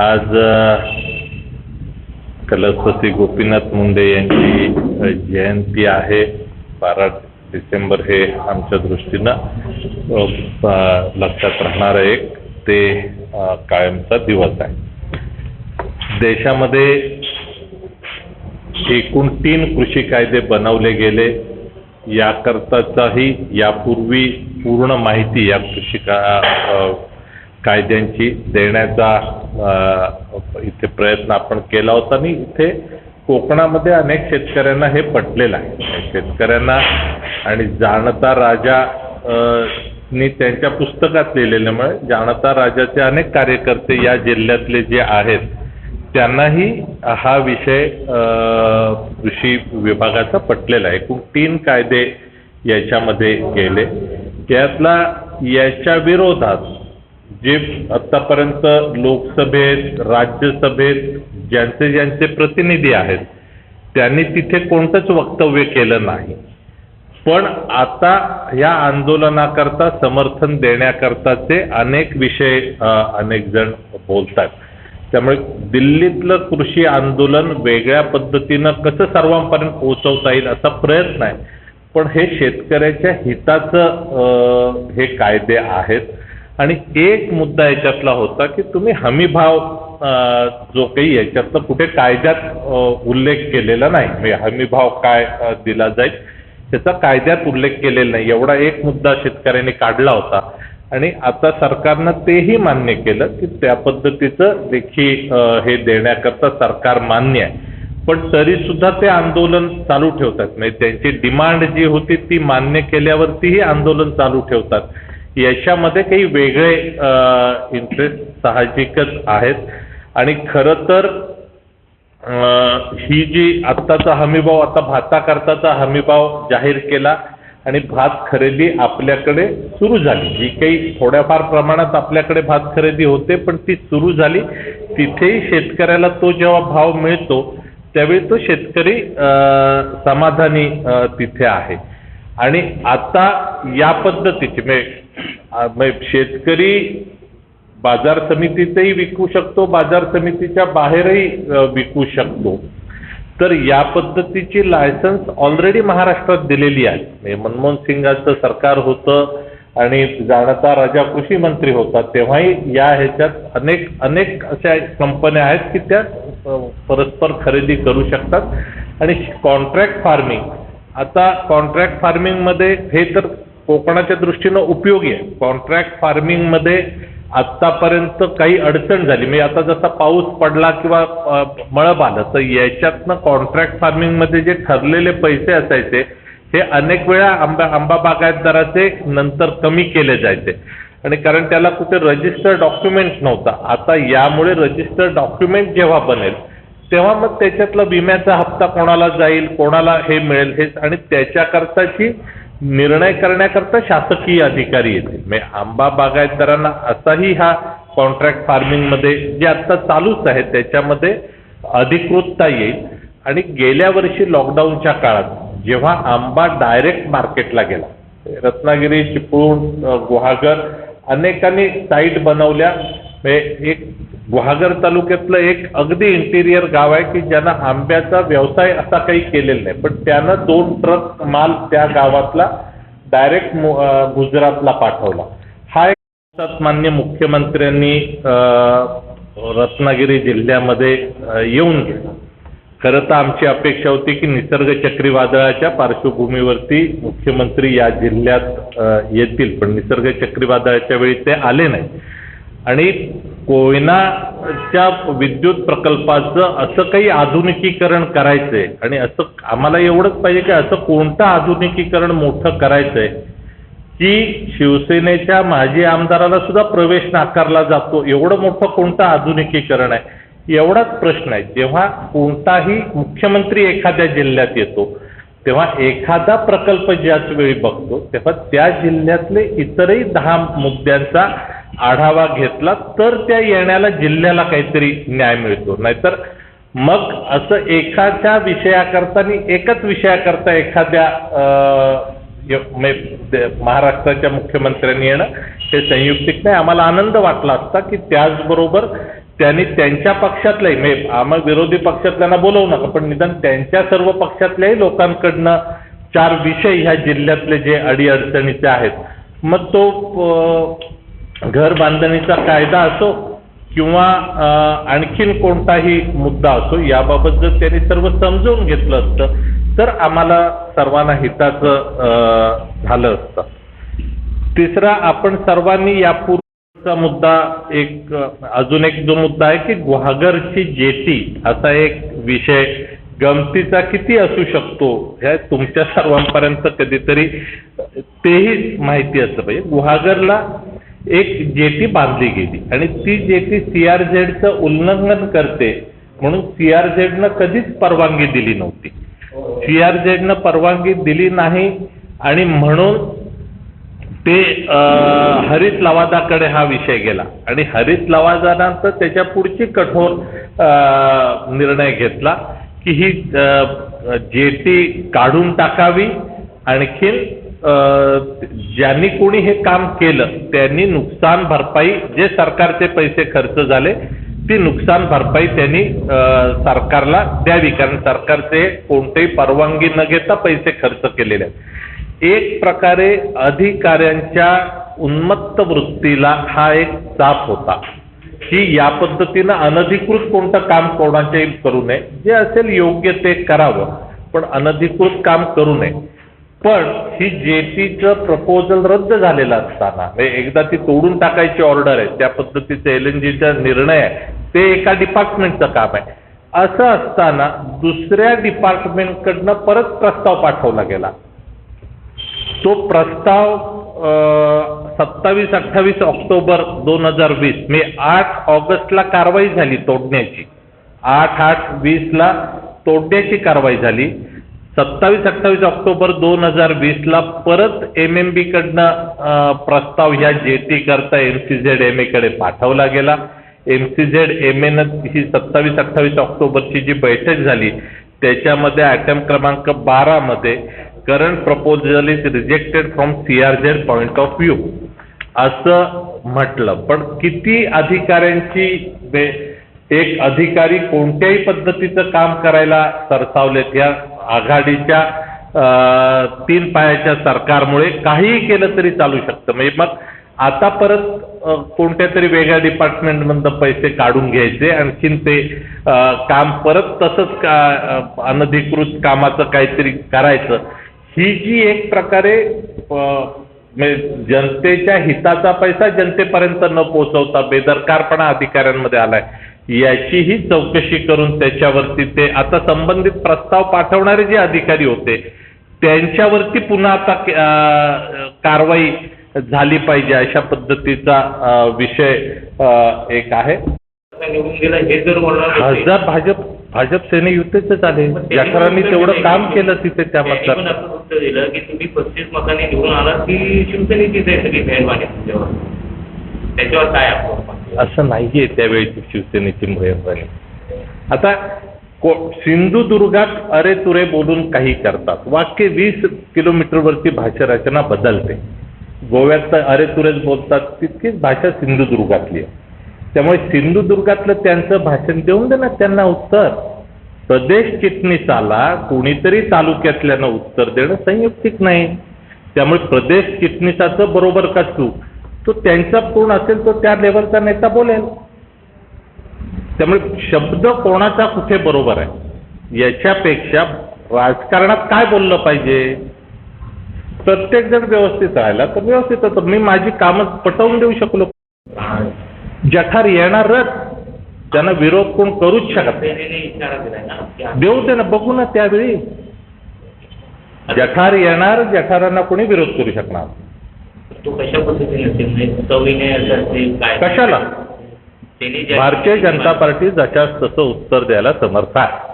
आज कलस्पती गोपीनाथ मुंडे यांची जयंती आहे बारा डिसेंबर हे आमच्या दृष्टीनं लक्षात राहणार एक ते कायमचा दिवस आहे. देशामध्ये एकूण तीन कृषी कायदे बनवले गेले. याकरताचाही यापूर्वी पूर्ण माहिती या कृषी का कायद्यांची देण्याचा इथे प्रयत्न आपण केला होता. आणि इथे कोकणामध्ये अनेक शेतकऱ्यांना हे पटलेलं आहे. शेतकऱ्यांना आणि जाणता राजा नी त्यांच्या पुस्तकात लिहिलेल्यामुळे जाणता राजाचे अनेक कार्यकर्ते या जिल्ह्यातले जे आहेत त्यांनाही हा विषय कृषी विभागाचा पटलेला आहे. एकूण तीन कायदे याच्यामध्ये गेले. त्यातला याच्या विरोधात जे आतापर्यंत लोकसभेत राज्यसभेत ज्यांचे ज्यांचे प्रतिनिधी आहेत त्यांनी तिथे कोणतंच वक्तव्य केलं नाही. पण आता या आंदोलनाकरता समर्थन देण्याकरताचे अनेक विषय अनेक जण बोलतात. त्यामुळे दिल्लीतलं कृषी आंदोलन वेगळ्या पद्धतीनं कसं सर्वांपर्यंत पोहोचवता येईल असा प्रयत्न आहे. पण हे शेतकऱ्याच्या हिताचं हे कायदे आहेत. आणि एक मुद्दा याच्यातला होता की तुम्ही हमी भाव जो काही याच्यातलं कुठे कायद्यात उल्लेख केलेला नाही म्हणजे हमी भाव काय दिला जाईल त्याचा कायद्यात उल्लेख केलेला नाही एवढा एक मुद्दा शेतकऱ्यांनी काढला होता. आणि आता सरकारनं तेही मान्य केलं की त्या पद्धतीचं लेखी हे देण्याकरता सरकार मान्य आहे. पण तरी सुद्धा ते आंदोलन चालू ठेवतात. म्हणजे त्यांची डिमांड जी होती ती मान्य केल्यावरतीही आंदोलन चालू ठेवतात. याच्यामध्ये काही वेगळे इंटरेस्ट साहजिकच आहेत. आणि खरं तर ही जी आत्ताचा हमीभाव आता भाताकरताचा हमीभाव जाहीर केला आणि भात खरेदी आपल्याकडे सुरू झाली. जी काही थोड्याफार प्रमाणात आपल्याकडे भात खरेदी होते पण ती सुरू झाली. तिथेही शेतकऱ्याला तो जेव्हा भाव मिळतो त्यावेळी तो शेतकरी समाधानी तिथे आहे. आणि आता या पद्धतीची म्हणजे अं, म्हणजे शेतकरी बाजार समितीतही विकू शकतो बाजार समितीच्या बाहेरही अ, विकू शकतो. तर या पद्धतीची लायसन्स ऑलरेडी महाराष्ट्रात दिलेली आहे. म्हणजे मनमोहन सिंगाचं सरकार होतं आणि जाणता राजा कृषी मंत्री होता तेव्हाही या ह्याच्यात अनेक अनेक अशा कंपन्या आहेत की त्या अ, परस्पर खरेदी करू शकतात. आणि कॉन्ट्रॅक्ट फार्मिंग आता कॉन्ट्रॅक्ट फार्मिंगमध्ये हे तर कोकणाच्या दृष्टीनं उपयोगी आहे. कॉन्ट्रॅक्ट फार्मिंगमध्ये आत्तापर्यंत काही अडचण झाली. म्हणजे आता जसा पाऊस पडला किंवा मळब आलं तर याच्यातनं कॉन्ट्रॅक्ट फार्मिंगमध्ये जे ठरलेले पैसे असायचे हे अनेक वेळा आंबा आंबा बागायतदाराचे नंतर कमी केले जायचे. आणि कारण त्याला कुठे रजिस्टर डॉक्युमेंट नव्हता. आता यामुळे रजिस्टर डॉक्युमेंट जेव्हा बनेल तेव्हा मग त्याच्यातला विम्याचा हप्ता कोणाला जाईल कोणाला हे मिळेल हे आणि त्याच्याकरताची निर्णय करण्याकरता शासकीय अधिकारी येतील. म्हणजे आंबा बागायतदारांना असाही हा कॉन्ट्रॅक्ट फार्मिंगमध्ये जे आता चालूच आहे त्याच्यामध्ये अधिकृतता येईल. आणि गेल्या वर्षी लॉकडाऊनच्या काळात जेव्हा आंबा डायरेक्ट मार्केटला गेला रत्नागिरी चिपळूण गुहागर अनेकांनी साईट बनवल्या. म्हणजे एक गुहागर तालुक्यातलं एक अगदी इंटिरियर गाव आहे की ज्यानं आंब्याचा व्यवसाय असा काही केलेला नाही. पण त्यानं दोन ट्रक माल त्या गावातला डायरेक्ट गुजरातला पाठवला. हा एक मान्य मुख्यमंत्र्यांनी रत्नागिरी जिल्ह्यामध्ये येऊन गेला. खरं तर आमची अपेक्षा होती की निसर्ग चक्रीवादळाच्या पार्श्वभूमीवरती मुख्यमंत्री या जिल्ह्यात येतील. पण निसर्ग चक्रीवादळाच्या वेळी ते आले नाही. आणि कोयनाच्या विद्युत प्रकल्पाचं असं काही आधुनिकीकरण करायचंय. आणि असं आम्हाला एवढंच पाहिजे की असं कोणतं आधुनिकीकरण मोठं करायचंय की शिवसेनेच्या माजी आमदाराला सुद्धा प्रवेश नाकारला जातो. एवढं मोठं कोणतं आधुनिकीकरण आहे? एवढाच प्रश्न आहे. जेव्हा कोणताही मुख्यमंत्री एखाद्या जिल्ह्यात येतो तेव्हा एखादा प्रकल्प ज्याच वेळी बघतो तेव्हा त्या जिल्ह्यातले इतरही दहा मुद्द्यांचा आढावा घेतला तर त्या येण्याला जिल्ह्याला काहीतरी न्याय मिळतो. नाहीतर मग असं एखाद्या विषयाकरता आणि एकच विषयाकरता एखाद्या महाराष्ट्राच्या मुख्यमंत्र्यांनी येणं हे संयुक्तिक नाही. आम्हाला आनंद वाटला असता की त्याचबरोबर त्यांनी त्यांच्या पक्षातल्याही म्हणजे आम्हा विरोधी पक्षातल्यांना बोलवू नका पण निदान त्यांच्या सर्व पक्षातल्याही लोकांकडनं चार विषय ह्या जिल्ह्यातले जे अडीअडचणीचे आहेत मग तो घर बांधणीचा कायदा असो किंवा आणखीन कोणताही मुद्दा असो याबाबत जर त्यांनी सर्व समजून घेतलं असतं तर आम्हाला सर्वांना हिताचं झालं असतं. तिसरा आपण सर्वांनी यापूर्वीचा मुद्दा एक अजून एक जो मुद्दा आहे की गुहागरची जेटी असा एक विषय गमतीचा किती असू शकतो ह्या तुमच्या सर्वांपर्यंत कधीतरी तेही माहिती असलं पाहिजे. गुहागरला एक जेटी बांधली गेली आणि ती जेटी सीआरझेडचं उल्लंघन करते म्हणून सीआरझेडनं कधीच परवानगी दिली नव्हती. सीआरझेडनं परवानगी दिली नाही आणि म्हणून ते अं, हरित लवादाकडे हा विषय गेला. आणि हरित लवादानंतर त्याच्या पुढची कठोर अं, निर्णय घेतला की ही जेटी काढून टाकावी. आणखीन ज्यांनी कोणी हे काम केलं त्यांनी नुकसान भरपाई जे सरकारचे पैसे खर्च झाले ती नुकसान भरपाई त्यांनी सरकारला द्यावी. कारण सरकारचे कोणतेही परवानगी न घेता पैसे खर्च केलेले आहेत. एक प्रकारे अधिकाऱ्यांच्या उन्मत्त वृत्तीला हा एक चाप होता. की या पद्धतीनं अनधिकृत कोणतं काम कोणाच्याही करू नये. जे असेल योग्य ते करावं. पण अनधिकृत काम करू नये. पण ही जेटीचं प्रपोजल रद्द झालेलं असताना म्हणजे एकदा ती तोडून टाकायची ऑर्डर आहे त्या पद्धतीचे एल एन जीचा निर्णय आहे ते एका डिपार्टमेंटचं काम आहे. असं असताना दुसऱ्या डिपार्टमेंटकडनं परत प्रस्ताव पाठवला गेला. तो प्रस्ताव सत्तावीस अठ्ठावीस ऑक्टोबर दोन हजार वीस मे आठ ऑगस्टला कारवाई झाली तोडण्याची. आठ आठ वीसला तोडण्याची कारवाई झाली. सत्तावीस अठ्ठावीस ऑक्टोबर दोन हजार वीसला परत एम एम बी कडनं प्रस्ताव ह्या जेटी करता एम सी झेड एमकडे पाठवला गेला. एम सी झेड एम एनं ही सत्तावीस अठ्ठावीस ऑक्टोबरची जी बैठक झाली त्याच्यामध्ये आयटम क्रमांक बारामध्ये current proposal is rejected from C R Z point of view असं म्हटलं. पण किती अधिकाऱ्यांची बे- एक अधिकारी कोणत्याही पद्धतीचं काम करायला सरसावलेत या आघाडीच्या तीन पायाच्या सरकारमुळे काहीही केलं तरी चालू शकतं. म्हणजे मग आता परत कोणत्या तरी वेगळ्या डिपार्टमेंटमधनं पैसे काढून घ्यायचे आणखीन ते काम परत तसंच का अनधिकृत कामाचं काहीतरी करायचं. ही जी एक प्रकारे म्हणजे जनतेच्या हिताचा पैसा जनतेपर्यंत न पोहोचवता बेदरकारपणा अधिकाऱ्यांमध्ये आलाय. याचीही चौकशी करून त्याच्यावरती ते आता संबंधित प्रस्ताव पाठवणारे जे अधिकारी होते त्यांच्यावरती पुन्हा आता कारवाई झाली पाहिजे अशा पद्धतीचा विषय एक आहे. हजार भाजप भाजप सेने युतीच आले जठारांनी तेवढं काम केलं तिथे त्या मतदार दिलं की तुम्ही पस्तीस मतांनी निवडून आला की शिवसेनेचीच आहे सगळी त्याच्यावर काय आपण असं नाहीये त्यावेळेची शिवसेनेची मेहरबानी आता सिंधुदुर्गात अरे तुरे बोलून काही करतात. वाक्य वीस किलोमीटरवरती भाषा रचना बदलते. गोव्यात तर अरे तुरेच बोलतात तितकीच भाषा सिंधुदुर्गातली आहे. त्यामुळे सिंधुदुर्गातलं त्यांचं भाषण देऊन दे ना त्यांना उत्तर. प्रदेश चिटणीसाला कोणीतरी तालुक्यातल्यानं उत्तर देणं संयुक्तिक नाही. त्यामुळे प्रदेश चिटणीसाचं बरोबर का चूक? तो त्यांचा पूर्ण असेल तो त्या लेवलचा नेता बोलेल. त्यामुळे शब्द कोणाचा कुठे बरोबर आहे? याच्यापेक्षा राजकारणात काय बोललं पाहिजे? प्रत्येक जण व्यवस्थित राहिला तर व्यवस्थित होतं. मी माझी कामं पटवून देऊ शकलो. जठार येणारच. त्यांना विरोध कोण करूच शकत नाही. देऊ दे ना बघू ना त्यावेळी. जठार येणार जठारांना कोणी विरोध करू शकणार? तो कशा पद्धतीने म्हणजे चवीने असं असेल काय? कशाला? त्यांनी ज्या- भारतीय जनता पार्टी जशास तसं उत्तर द्यायला समर्थ आहे.